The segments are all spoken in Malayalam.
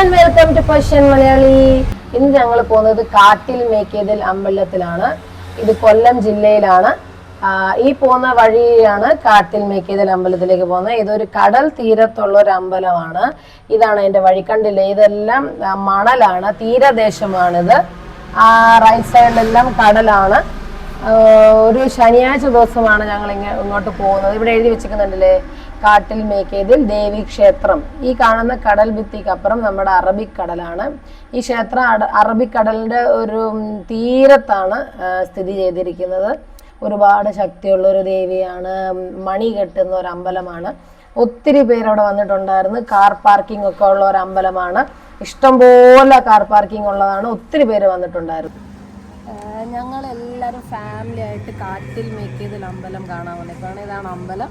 And welcome to passion Malayali ഇന്ന് ഞങ്ങൾ പോകുന്നത് കാട്ടിൽ മേക്കേതിൽ അമ്പലത്തിലാണ്. ഇത് കൊല്ലം ജില്ലയിലാണ്. ഈ പോകുന്ന വഴിയാണ് കാട്ടിൽ മേക്കേതൽ അമ്പലത്തിലേക്ക് പോകുന്നത്. ഇതൊരു കടൽ തീരത്തുള്ള ഒരു അമ്പലമാണ്. ഇതാണ് എന്റെ വഴി. കണ്ടില്ലേ ഇതെല്ലാം മണലാണ് തീരദേശമാണിത്. ആ റൈറ്റ് സൈഡിലെല്ലാം കടലാണ്. ഒരു ശനിയാഴ്ച ദിവസമാണ് ഞങ്ങൾ ഇങ്ങോട്ട് പോകുന്നത്. ഇവിടെ എഴുതി വെച്ചിരിക്കുന്നുണ്ടല്ലേ? കാട്ടിൽ മേക്കേതിൽ ദേവി ക്ഷേത്രം. ഈ കാണുന്ന കടൽ ഭിത്തിക്കപ്പുറം നമ്മുടെ അറബിക്കടലാണ്. ഈ ക്ഷേത്രം അറബിക്കടലിന്റെ ഒരു തീരത്താണ് സ്ഥിതി ചെയ്തിരിക്കുന്നത്. ഒരുപാട് ശക്തിയുള്ള ഒരു ദേവിയാണ്. മണി കെട്ടുന്ന ഒരു അമ്പലമാണ്. ഒത്തിരി അവിടെ വന്നിട്ടുണ്ടായിരുന്നു. കാർ പാർക്കിംഗ് ഒക്കെ ഉള്ള ഒരു അമ്പലമാണ്. ഇഷ്ടംപോലെ കാർ പാർക്കിംഗ് ഉള്ളതാണ്. ഒത്തിരി പേര് വന്നിട്ടുണ്ടായിരുന്നു. ഞങ്ങൾ എല്ലാവരും ഫാമിലി ആയിട്ട് കാട്ടിൽ മേക്കേതിൽ അമ്പലം കാണാൻ വന്നേക്കാണ് ഇതാണ് അമ്പലം.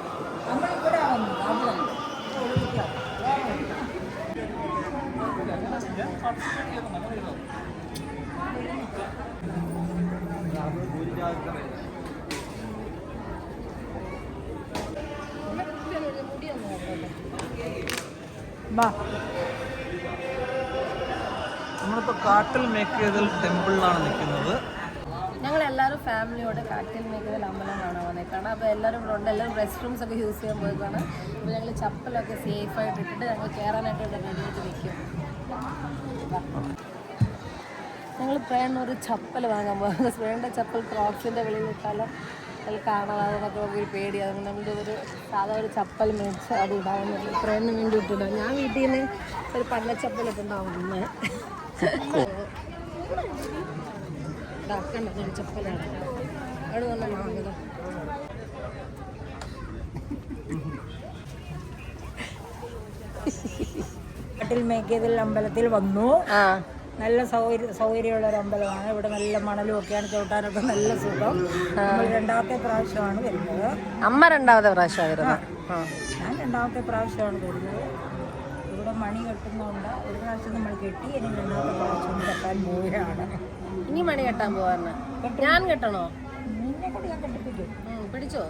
നമ്മളിപ്പോൾ കാട്ടിൽ മേക്കേതൽ ടെമ്പിളിലാണ് നിൽക്കുന്നത്. ഞങ്ങൾ എല്ലാവരും ഫാമിലിയോടെ കാട്ടിൽ മേക്കേതൽ അമ്പലം കാണാൻ വന്നേക്കാണ് അപ്പോൾ എല്ലാവരും ഇവിടെ ഉണ്ട്. എല്ലാവരും റെസ്റ്റ് റൂംസ് ഒക്കെ യൂസ് ചെയ്യാൻ പോയതാണ്. അപ്പോൾ ഞങ്ങൾ ചപ്പലൊക്കെ സേഫ് ആയിട്ട് ഇട്ടിട്ട് ഞങ്ങൾ കയറാനായിട്ട് ഇവിടെ റെഡിയായിട്ട് നിൽക്കും. ഞങ്ങൾ പ്രേണ്ണ ഒരു ചപ്പൽ വാങ്ങാൻ പോകുന്നത് പ്രേണ്ണ ചപ്പൽ ക്രോക്സിന്റെ വെളിയിൽ ഇട്ടാലോ? അതിൽ കാണാതെന്നൊക്കെ ഒരു പേടി അതുകൊണ്ട് നമ്മുടെ ഒരു സാധാ ഒരു ചപ്പൽ മേടിച്ച് അത് ഉണ്ടാകുന്നില്ല പ്രേണ്ണിന് വേണ്ടി ഇട്ടിടാം ഞാൻ വീട്ടിൽ നിന്ന് ഒരു പള്ളച്ചപ്പലൊക്കെ ഉണ്ടാവുന്നത് കണ്ടോ? ഒരു ചപ്പലാണ്. അവിടെ വന്ന് വാങ്ങുക കാട്ടിൽ മേക്കേതിൽ അമ്പലത്തിൽ വന്നു. നല്ല സൗകര്യ സൗകര്യമുള്ള ഒരു അമ്പലമാണ്. ഇവിടെ നല്ല മണലും ഒക്കെയാണ് ചവിട്ടാനൊക്കെ നല്ല സുഖം. നമ്മൾ രണ്ടാമത്തെ പ്രാവശ്യമാണ് വരുന്നത്. അമ്മ രണ്ടാമത്തെ പ്രാവശ്യമായിരുന്നു ഞാൻ രണ്ടാമത്തെ പ്രാവശ്യമാണ് വരുന്നത്. ഇവിടെ മണി കെട്ടുന്നുണ്ട് ഒരു പ്രാവശ്യം നമ്മൾ കെട്ടി ഇനി രണ്ടാമത്തെ പ്രാവശ്യം കെട്ടാൻ പോവുകയാണ്. ഇനി മണി കെട്ടാൻ പോവാന്ന് ഞാൻ കെട്ടണോ? നിന്നെ കൂടി ഞാൻ കെട്ടിപ്പിക്കും. പിടിച്ചോ?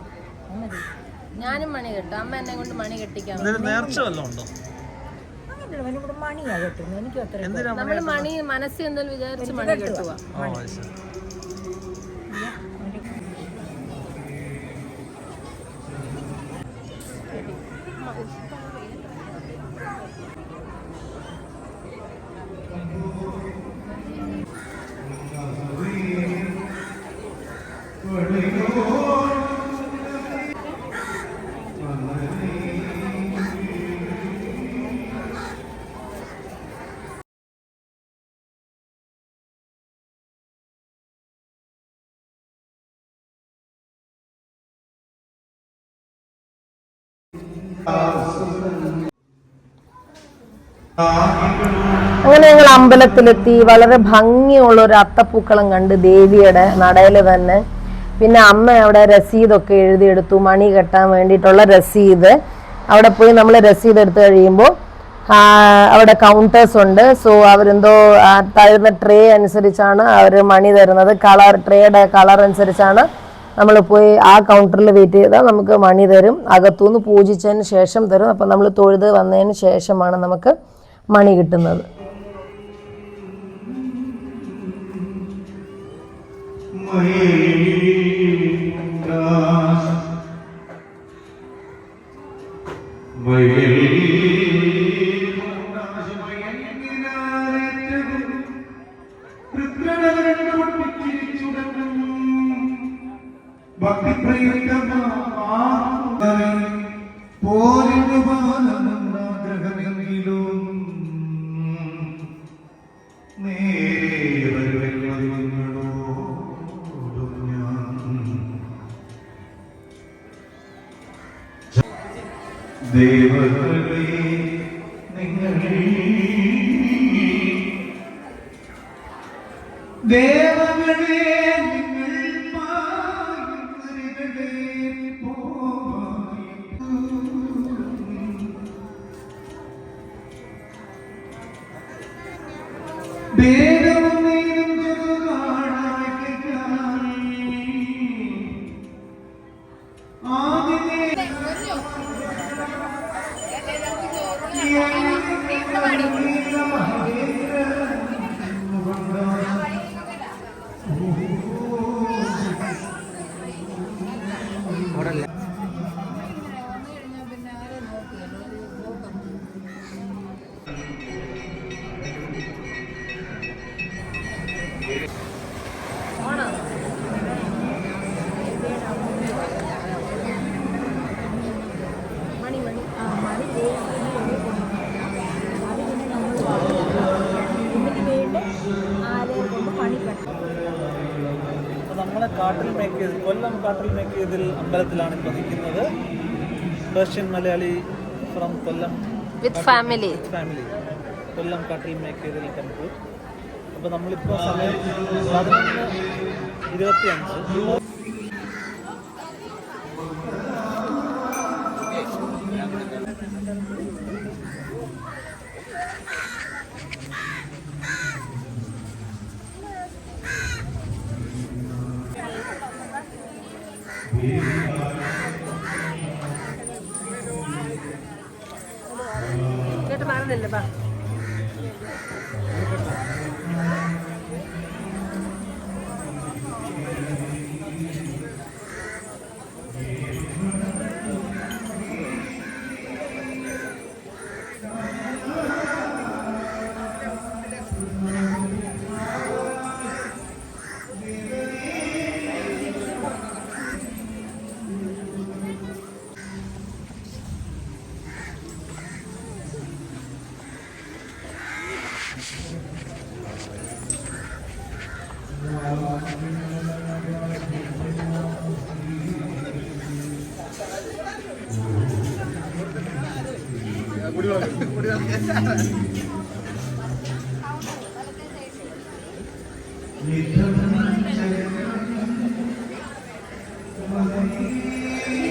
ഞാനും മണി കെട്ടും. അമ്മ എന്നെ കൊണ്ട് മണി കെട്ടിക്കാം നേർച്ച വല്ലതും ഉണ്ടോ? അവന് ഇവിടെ മണിയാണ് കെട്ടുന്നത് എനിക്ക് അത്ര നമ്മൾ മണി മനസ്സിൽ എന്തെങ്കിലും വിചാരിച്ച് മണി കെട്ടുക ഓ അത് ശരി. അങ്ങനെ ഞങ്ങൾ അമ്പലത്തിലെത്തി. വളരെ ഭംഗിയുള്ള ഒരു അത്തപ്പൂക്കളം കണ്ട് ദേവിയുടെ നടയിൽ തന്നെ. പിന്നെ അമ്മ അവിടെ രസീതൊക്കെ എഴുതിയെടുത്തു. മണി കെട്ടാൻ വേണ്ടിയിട്ടുള്ള രസീത്. അവിടെ പോയി നമ്മൾ രസീത് എടുത്തു കഴിയുമ്പോൾ അവിടെ കൗണ്ടേഴ്സ് ഉണ്ട്. സോ അവരെന്തോ തരുന്ന ട്രേ അനുസരിച്ചാണ് അവർ മണി തരുന്നത്. കളർ ട്രേയുടെ കളർ അനുസരിച്ചാണ് നമ്മൾ പോയി ആ കൗണ്ടറിൽ വെയിറ്റ് ചെയ്താൽ നമുക്ക് മണി തരും. അകത്തുനിന്ന് പൂജിച്ചതിന് ശേഷം തരും. അപ്പം നമ്മൾ തൊഴുത് വന്നതിന് ശേഷമാണ് നമുക്ക് മണി കിട്ടുന്നത്. പോരിടുവാനെന്നാഗ്രഹമെങ്കിലും ദൈവങ്ങളെ നിങ്ങൾ ദേവങ്ങളെ നിങ്ങൾ പാടുന്നവരുടെ പോയി അപ്പോൾ നമ്മളെ കാട്ടിൽ മേക്കിയത് കൊല്ലം കാട്ടിൽ മേക്കിയതിൽ അമ്പലത്തിലാണ് ഇപ്പോൾ നിൽക്കുന്നത് Persian Malayali from Kollam. With family family Kollam കാട്ടിൽ മേക്കിയതിൽ ടെമ്പിൾ അപ്പോൾ നമ്മളിപ്പോൾ സമയം പതിനൊന്ന് ഇരുപത്തിയഞ്ച്. കേട്ട് മാറുന്നില്ല ബാ Thank you.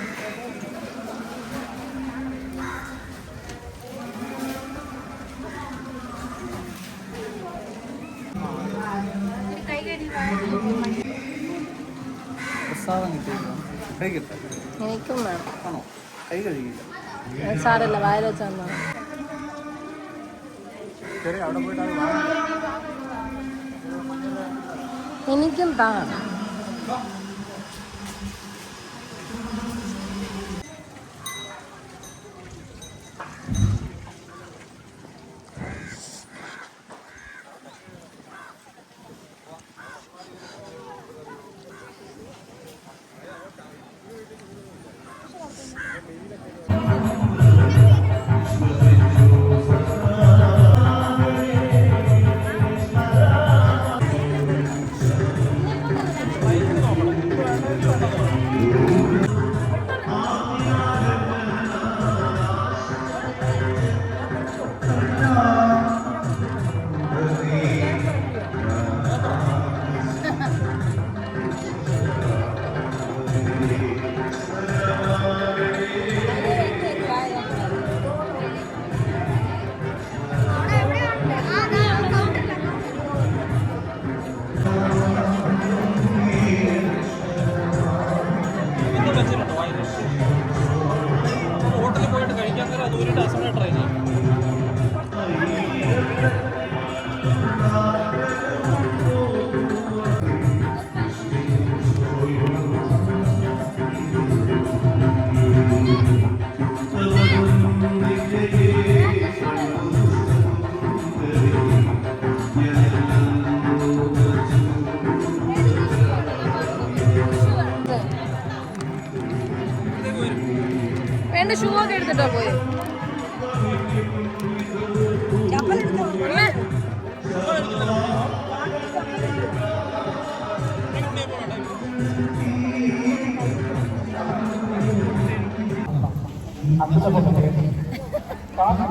പ്രസാദം കിട്ടിയില്ല കഴിക്കട്ടെ എനിക്കും വേണം. ആണോ? കൈ വായിൽ എനിക്കും താ നൂറ് ടാസ് ട്രെയിനാണ്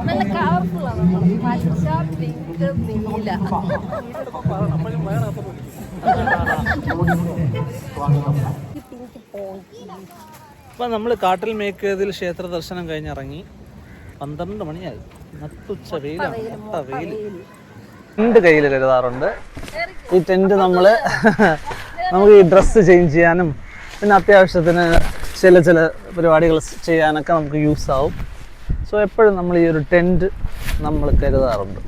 നല്ല കളർഫുൾ ആണ്. പച്ച പിങ്ക് നീല ഇപ്പം നമ്മൾ കാട്ടിൽ മേക്കേതിൽ ക്ഷേത്ര ദർശനം കഴിഞ്ഞിറങ്ങി പന്ത്രണ്ട് മണിയായി. നട്ടുച്ച വെയിലാണ്. നട്ട വെയിൽ ടെന്റ് കയ്യിൽ കരുതാറുണ്ട്. ഈ ടെന്റ് നമ്മൾ നമുക്ക് ഈ ഡ്രസ്സ് ചേഞ്ച് ചെയ്യാനും പിന്നെ അത്യാവശ്യത്തിന് ചില ചില പരിപാടികൾ ചെയ്യാനൊക്കെ നമുക്ക് യൂസ് ആവും. സോ എപ്പോഴും നമ്മൾ ഈ ഒരു ടെന്റ് നമ്മൾ കരുതാറുണ്ട്.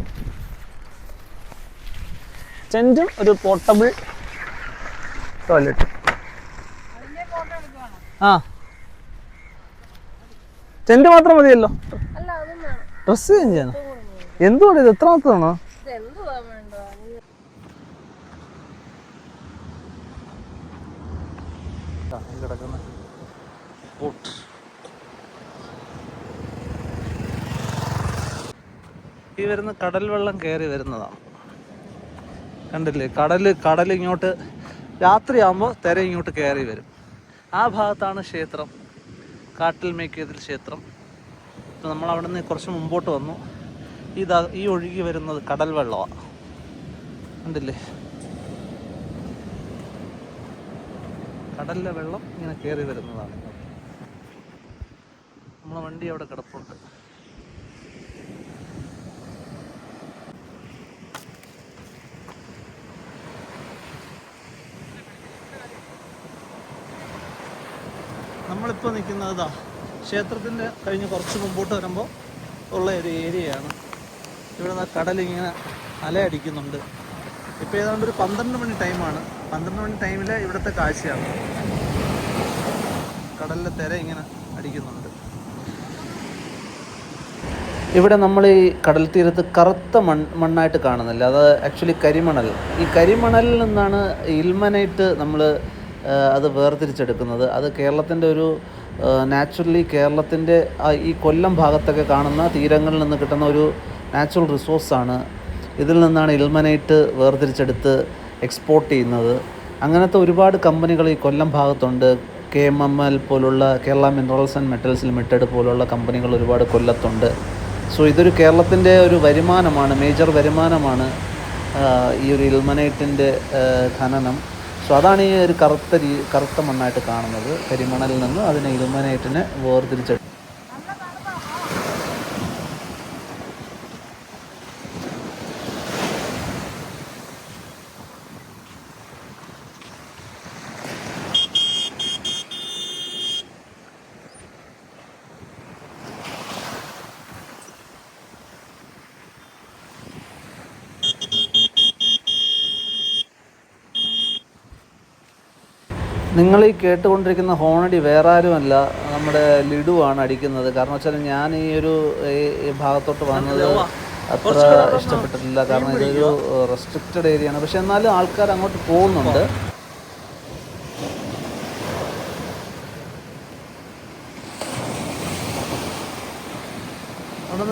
ടെന്റും ഒരു പോർട്ടബിൾ ടോയ്ലറ്റ് ആ. ടെന്റ് മാത്രം മതിയല്ലോ. ഡ്രസ് ചേഞ്ച് ചെയ്യണം. എന്തുകൊണ്ട് ഇത്? എത്രാമത്തതാണോ ഇത് വേണ്ട ഈ വരുന്ന കടൽ വെള്ളം കയറി വരുന്നതാണ് കണ്ടില്ലേ? കടൽ കടൽ ഇങ്ങോട്ട് രാത്രിയാകുമ്പോൾ തിര ഇങ്ങോട്ട് കയറി വരും. ആ ഭാഗത്താണ് ക്ഷേത്രം. കാട്ടിൽ മേക്കിയതിൽ ക്ഷേത്രം. ഇപ്പം നമ്മൾ അവിടെ നിന്ന് കുറച്ച് മുമ്പോട്ട് വന്നു. ഇതാ ഈ ഒഴുകി വരുന്നത് കടൽ വെള്ളമാണ് കണ്ടില്ലേ? കടലിലെ വെള്ളം ഇങ്ങനെ കയറി വരുന്നതാണ്. നമ്മളെ വണ്ടി അവിടെ കിടപ്പുണ്ട്. നമ്മളിപ്പോൾ നിൽക്കുന്നത് ഇതാ ക്ഷേത്രത്തിന്റെ കഴിഞ്ഞ് കുറച്ച് മുമ്പോട്ട് വരുമ്പോൾ ഉള്ള ഒരു ഏരിയയാണ്. ഇവിടെ നിന്ന് കടലിങ്ങനെ അലയടിക്കുന്നുണ്ട് ഇപ്പോൾ ഏതാണ്ട് ഒരു പന്ത്രണ്ട് മണി ടൈമാണ്. പന്ത്രണ്ട് മണി ടൈമിൽ ഇവിടുത്തെ കാഴ്ചയാണ്. കടലിലെ തിര ഇങ്ങനെ അടിക്കുന്നുണ്ട്. ഇവിടെ നമ്മൾ ഈ കടൽ തീരത്ത് കറുത്ത മൺ മണ്ണായിട്ട് കാണുന്നില്ല. അത് ആക്ച്വലി കരിമണൽ. ഈ കരിമണലിൽ നിന്നാണ് ഇൽമനൈറ്റ് നമ്മൾ അത് വേർതിരിച്ചെടുക്കുന്നത്. അത് കേരളത്തിന്റെ ഒരു നാച്ചുറലി കേരളത്തിന്റെ ഈ കൊല്ലം ഭാഗത്തൊക്കെ കാണുന്ന തീരങ്ങളിൽ നിന്ന് കിട്ടുന്ന ഒരു നാച്ചുറൽ റിസോഴ്സാണ് ഇതിൽ നിന്നാണ് ഇൽമനൈറ്റ് വേർതിരിച്ചെടുത്ത് എക്സ്പോർട്ട് ചെയ്യുന്നത്. അങ്ങനത്തെ ഒരുപാട് കമ്പനികൾ ഈ കൊല്ലം ഭാഗത്തുണ്ട്. കെ എം എം എൽ പോലുള്ള Kerala minerals and metals limited പോലുള്ള കമ്പനികൾ ഒരുപാട് കൊല്ലത്തുണ്ട്. സോ ഇതൊരു കേരളത്തിന്റെ ഒരു വരുമാനമാണ് മേജർ വരുമാനമാണ് ഈ ഒരു ഇൽമനൈറ്റിന്റെ ഖനനം. സോ അതാണ് ഈ ഒരു കറുത്ത കറുത്ത മണ്ണായിട്ട് കാണുന്നത്. കരിമണലിൽ നിന്ന് അതിനെ ഇൽമനൈറ്റിനെ വേർതിരിച്ചെടുത്തു നിങ്ങൾ ഈ കേട്ടുകൊണ്ടിരിക്കുന്ന ഹോണടി വേറെ ആരുമല്ല നമ്മുടെ ലിഡു ആണ് അടിക്കുന്നത്. കാരണം വെച്ചാൽ ഞാൻ ഈ ഒരു ഈ- ഭാഗത്തോട്ട് വന്നത് അത്ര ഇഷ്ടപ്പെട്ടിട്ടില്ല. കാരണം ഇതൊരു റെസ്ട്രിക്റ്റഡ് ഏരിയ ആണ്. പക്ഷെ എന്നാലും ആൾക്കാർ അങ്ങോട്ട് പോകുന്നുണ്ട്.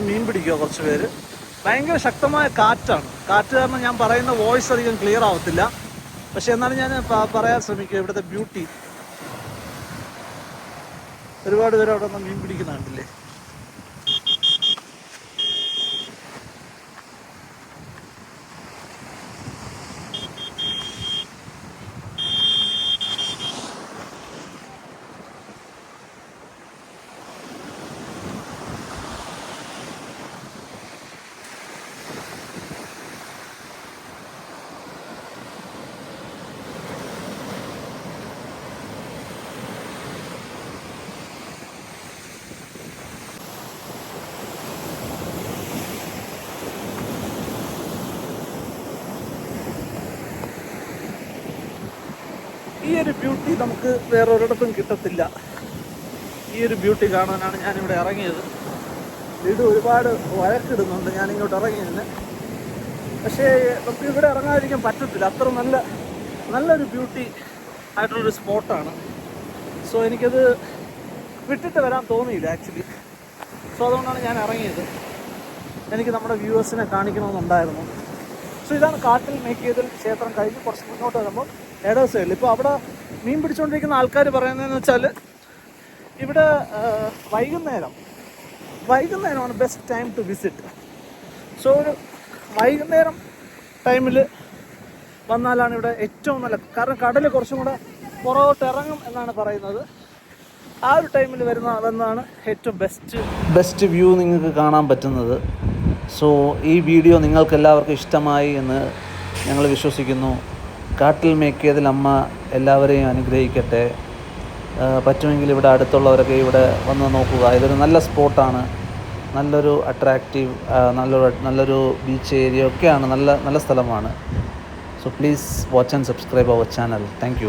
മീൻ പിടിക്കുക കുറച്ച് പേര്? ഭയങ്കര ശക്തമായ കാറ്റാണ്. കാറ്റ് കാരണം ഞാൻ പറയുന്ന വോയിസ് അധികം ക്ലിയർ ആവത്തില്ല. പക്ഷെ എന്നാലും ഞാൻ പറയാൻ ശ്രമിക്കുക. ഇവിടുത്തെ ബ്യൂട്ടി. ഒരുപാട് പേര് അവിടെ നിന്ന് മീൻ പിടിക്കുന്ന കണ്ടില്ലേ ഈ ബ്യൂട്ടി നമുക്ക് വേറെ ഒരിടത്തും കിട്ടത്തില്ല. ഈ ഒരു ബ്യൂട്ടി കാണാനാണ് ഞാനിവിടെ ഇറങ്ങിയത്. വീട് ഒരുപാട് വഴക്കിടുന്നുണ്ട് ഞാൻ ഇങ്ങോട്ട് ഇറങ്ങിയതിന്. പക്ഷേ നമുക്ക് ഇവിടെ ഇറങ്ങാതിരിക്കാൻ പറ്റത്തില്ല. അത്ര നല്ല നല്ലൊരു ബ്യൂട്ടി ആയിട്ടുള്ളൊരു സ്പോട്ടാണ്. സോ എനിക്കത് വിട്ടിട്ട് വരാൻ തോന്നിയില്ല ആക്ച്വലി. സോ അതുകൊണ്ടാണ് ഞാൻ ഇറങ്ങിയത്. എനിക്ക് നമ്മുടെ വ്യൂവേഴ്സിനെ കാണിക്കണമെന്നുണ്ടായിരുന്നു. സോ ഇതാണ് കാട്ടിൽ മേക്ക് ചെയ്തൊരു ക്ഷേത്രം കഴിഞ്ഞ് കുറച്ച് മുന്നോട്ട് വരുമ്പോൾ ഇടത് സൈഡിൽ ഇപ്പോൾ അവിടെ മീൻ പിടിച്ചുകൊണ്ടിരിക്കുന്ന ആൾക്കാർ പറയുന്നതെന്ന് വെച്ചാൽ ഇവിടെ വൈകുന്നേരം. വൈകുന്നേരമാണ് best time to visit so ഒരു വൈകുന്നേരം ടൈമിൽ വന്നാലാണ് ഇവിടെ ഏറ്റവും നല്ല കാരണം കടൽ കുറച്ചും കൂടെ പുറകോട്ട് ഇറങ്ങും എന്നാണ് പറയുന്നത്. ആ ഒരു ടൈമിൽ വരുന്ന വന്നാണ് ഏറ്റവും ബെസ്റ്റ് ബെസ്റ്റ് വ്യൂ നിങ്ങൾക്ക് കാണാൻ പറ്റുന്നത്. സോ ഈ വീഡിയോ നിങ്ങൾക്ക് എല്ലാവർക്കും ഇഷ്ടമായി എന്ന് ഞങ്ങൾ വിശ്വസിക്കുന്നു. കാട്ടിൽ മേക്കിയതിൽ അമ്മ എല്ലാവരെയും അനുഗ്രഹിക്കട്ടെ. പറ്റുമെങ്കിൽ ഇവിടെ അടുത്തുള്ളവരൊക്കെ ഇവിടെ വന്ന് നോക്കുക. ഇതൊരു നല്ല സ്പോട്ടാണ്. നല്ലൊരു അട്രാക്റ്റീവ് നല്ലൊരു നല്ലൊരു ബീച്ച് ഏരിയ ഒക്കെയാണ്. നല്ല നല്ല സ്ഥലമാണ്. So please watch and subscribe our channel thank